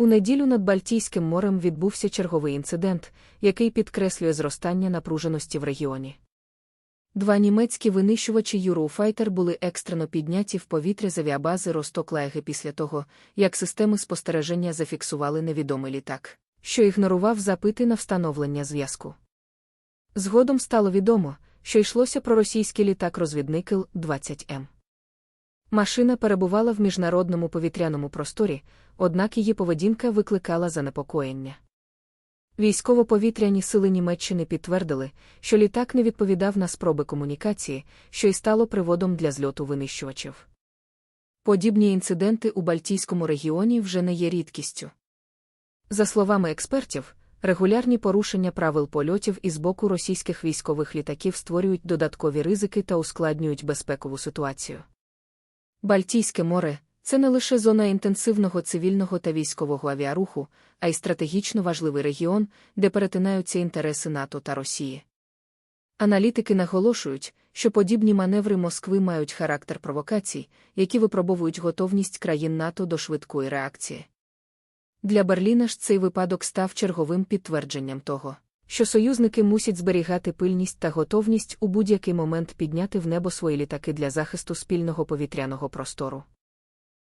У неділю над Бальтійським морем відбувся черговий інцидент, який підкреслює зростання напруженості в регіоні. Два німецькі винищувачі Eurofighter були екстрено підняті в повітря з авіабази Росток-Лайге після того, як системи спостереження зафіксували невідомий літак, що ігнорував запити на встановлення зв'язку. Згодом стало відомо, що йшлося про російський літак-розвідник Ил-20М. Машина перебувала в міжнародному повітряному просторі, однак її поведінка викликала занепокоєння. Військово-повітряні сили Німеччини підтвердили, що літак не відповідав на спроби комунікації, що й стало приводом для зльоту винищувачів. Подібні інциденти у Бальтійському регіоні вже не є рідкістю. За словами експертів, регулярні порушення правил польотів із боку російських військових літаків створюють додаткові ризики та ускладнюють безпекову ситуацію. Бальтійське море це не лише зона інтенсивного цивільного та військового авіаруху, а й стратегічно важливий регіон, де перетинаються інтереси НАТО та Росії. Аналітики наголошують, що подібні маневри Москви мають характер провокацій, які випробовують готовність країн НАТО до швидкої реакції. Для Берліна ж цей випадок став черговим підтвердженням того, що союзники мусять зберігати пильність та готовність у будь-який момент підняти в небо свої літаки для захисту спільного повітряного простору.